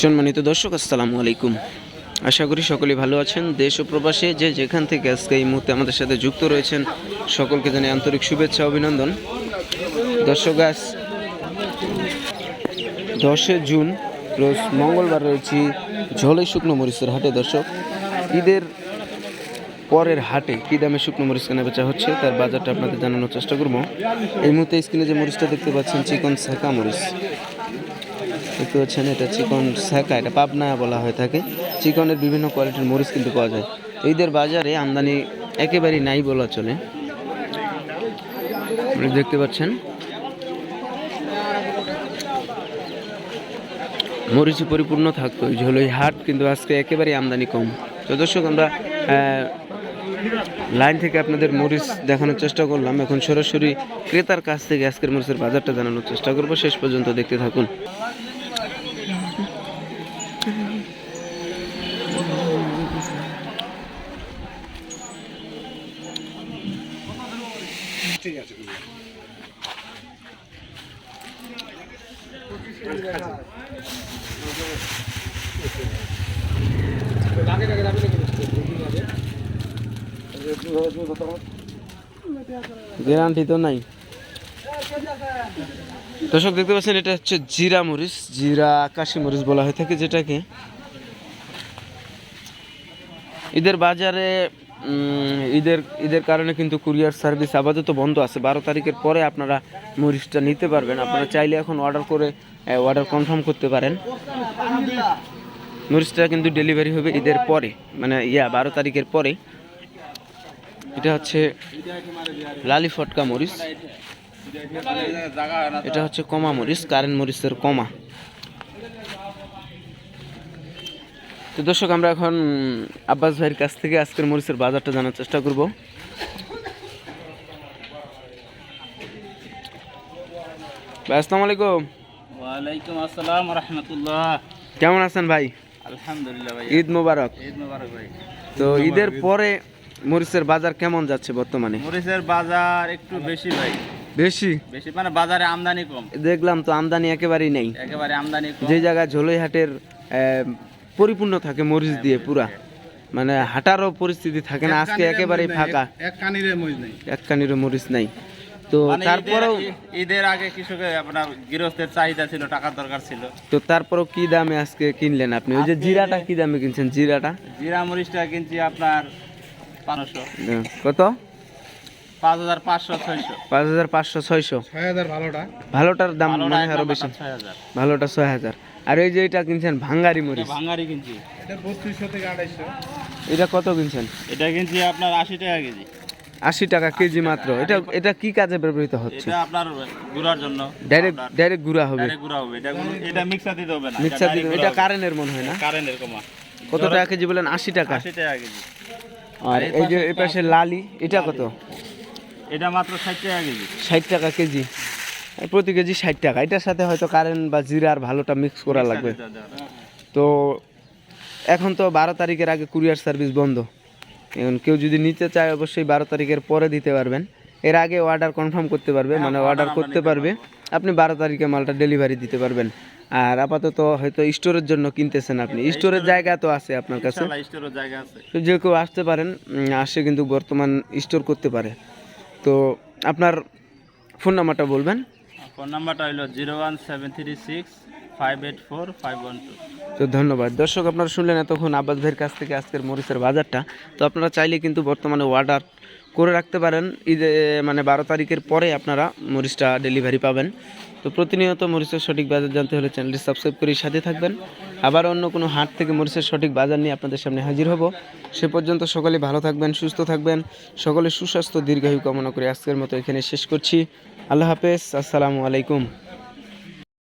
সম্মানিত দর্শক, আসসালামু আলাইকুম। আশা করি সকলে ভালো আছেন। দেশ ও প্রবাসে যে যেখান থেকে আজকে এই মুহূর্তে আমাদের সাথে যুক্ত রয়েছেন, সকলকে জানাই আন্তরিক শুভেচ্ছা, অভিনন্দন। দর্শক, আজ দশে জুন, রোজ মঙ্গলবার রয়েছি ঝোলে শুকনো মরিচের হাটে। দর্শক, ঈদের পরের হাটে কী দামে শুকনো মরিচ কেনা বেচা হচ্ছে তার বাজারটা আপনাদের জানানোর চেষ্টা করব। এই মুহূর্তে স্ক্রিনে যে মরিচটা দেখতে পাচ্ছেন, চিকন শাঁকা মরিচ। দেখতে পাচ্ছেন এটা চিকন শাঁকা এটা পাবনা বলা হয়ে থাকে। চিকনের বিভিন্ন কোয়ালিটির মরিচ কিন্তু পাওয়া যায়। ঈদের বাজারে আমদানি একেবারেই নাই বলা চলে। দেখতে পাচ্ছেন। মরিচে পরিপূর্ণ থাকতো ঝোলই হাট কিন্তু আজকে একেবারেই আমদানি কম। তো দর্শক, আমরা লাইন থেকে আপনাদের মরিচ দেখানোর চেষ্টা করলাম। এখন সরাসরি ক্রেতার কাছ থেকে আজকের মরিচের বাজারটা জানানোর চেষ্টা করব। শেষ পর্যন্ত দেখতে থাকুন। গ্যারান্টি তো নাই। দর্শক, দেখতে পাচ্ছেন, এটা হচ্ছে জিরা মরিচ, জিরা আকাশি মরিচ বলা হয়ে থাকে যেটাকে। ঈদের বাজারে ঈদের ঈদের কারণে কিন্তু কুরিয়ার সার্ভিস আপাতত বন্ধ আছে। বারো তারিখের পরে আপনারা মরিচটা নিতে পারবেন। আপনারা চাইলে এখন অর্ডার করে অর্ডার কনফার্ম করতে পারেন। মরিচটা কিন্তু ডেলিভারি হবে ঈদের পরে মানে ইয়া, বারো তারিখের পরে এটা হচ্ছে লালি ফটকা মরিচ। এটা হচ্ছে কমা মরিচ কারেন্ট মরিচের কমা। তো দর্শক আমরা এখন আব্বাস ভাইয়ের কাছ থেকে আজকের মরিচের বাজারটা জানার চেষ্টা করব। আসসালামু আলাইকুম। ওয়ালাইকুম আসসালাম রহমতুল্লাহ। কেমন আছেন ভাই? আলহামদুলিল্লাহ ভাই ঈদ মোবারক। ঈদ মুবারক ভাই। তো ঈদের পরে মরিচের বাজার কেমন যাচ্ছে বর্তমানে? মরিচের বাজার একটু বেশি ভাই। বেশি? বেশি মানে বাজারে আমদানি কম। দেখলাম তো আমদানি একেবারেই নেই। একেবারে আমদানি কম। যে জায়গায় ঝোলই হাটের আহ, পরিপূর্ণ থাকে মরিচ দিয়ে পুরা। মানে হাঁটারও পরিস্থিতি থাকে না আজকে একেবারেই ফাঁকা। এক কানিরে মজ নেই। এক মরিচ নাই। তো মানে তারপরেও ঈদের- ঈদের আগে কৃষকের আপনার গৃহস্থের চাহিদা ছিল টাকার দরকার ছিল। তো তারপরেও কি দামে আজকে কিনলেন আপনি? ওই যে জিরাটা কি দামে কিনছেন? জিরাটা? জিরা মরিচটা কিনছি আপনার পাঁচশো। কত? পাঁচ হাজার পাঁচশো ছয়শো। পাঁচ হাজার পাঁচশো ছয়শো। ছয় হাজার ভালোটা। ভালোটার দাম মনে হয় আরও বেশি। ছয় হাজার। ভালোটা ছয় হাজার। আর এই যে এটা কিনছেন ভাঙ্গারি এটা মরিচ। ভাঙ্গারি কিনছি। এটা বত্রিশশো থেকে আড়াইশো। এটা কত কিনছেন? এটা কিনছি আপনার আশি টাকা কেজি। আশি টাকা কেজি মাত্র। এটা এটা কি কাজে ব্যবহৃত হচ্ছে? এটা আপনার গুড়ার জন্য। ডাইরেক্ট ডাইরেক্ট গুঁড়া হবে। ডাইরেক্ট হবে। এটা এটা মিক্সার দিতে হবে না। মিক্সার দিতে এটা কারেন্টের মনে হয় না? কারেন্টের কমা। কত টাকা কেজি বলেন? আশি টাকা। আশি টাকা কেজি। আর এই যে এই পাশে লালি এটা কত? এটা মাত্র ষাট টাকা কেজি। ষাট টাকা কেজি। প্রতি কেজি ষাট টাকা। এটার সাথে হয়তো কারেন্ট বা জিরা আর ভালোটা মিক্স করা লাগবে। তো এখন তো বারো তারিখের আগে কুরিয়ার সার্ভিস বন্ধ। এখন কেউ যদি নিতে চায় অবশ্যই বারো তারিখের পরে দিতে পারবেন। এর আগে অর্ডার কনফার্ম করতে পারবে মানে অর্ডার করতে পারবে। আপনি বারো তারিখে মালটা ডেলিভারি দিতে পারবেন। আর আপাতত হয়তো স্টোরের জন্য কিনতেছেন আপনি। স্টোরের জায়গা তো আছে আপনার কাছে। যে কেউ আসতে পারেন আসে কিন্তু বর্তমান স্টোর করতে পারে। তো আপনার ফোন নাম্বারটা বলবেন? ফোন নাম্বারটা হলো zero one seven three six five eight four five one two. তো ধন্যবাদ। দর্শক, আপনারা শুনলেন এতক্ষণ আব্বাস ভাইয়ের কাছ থেকে আজকের মরিচের বাজারটা। তো আপনারা চাইলে কিন্তু বর্তমানে অর্ডার করে রাখতে পারেন। ঈদে মানে বারো তারিখের পরে আপনারা মরিচটা ডেলিভারি পাবেন। তো প্রতিনিয়ত মরিচের সঠিক বাজার জানতে হলে চ্যানেলটি সাবস্ক্রাইব করে সাথে থাকবেন। আবার অন্য কোনো হাট থেকে মরিচের সঠিক বাজার নিয়ে আপনাদের সামনে হাজির হব। সে পর্যন্ত সকলে ভালো থাকবেন, সুস্থ থাকবেন। সকলে সুস্বাস্থ্য, দীর্ঘায়ু কামনা করে আজকের মতো এখানে শেষ করছি। আল্লাহ হাফেজ। আসসালামু আলাইকুম।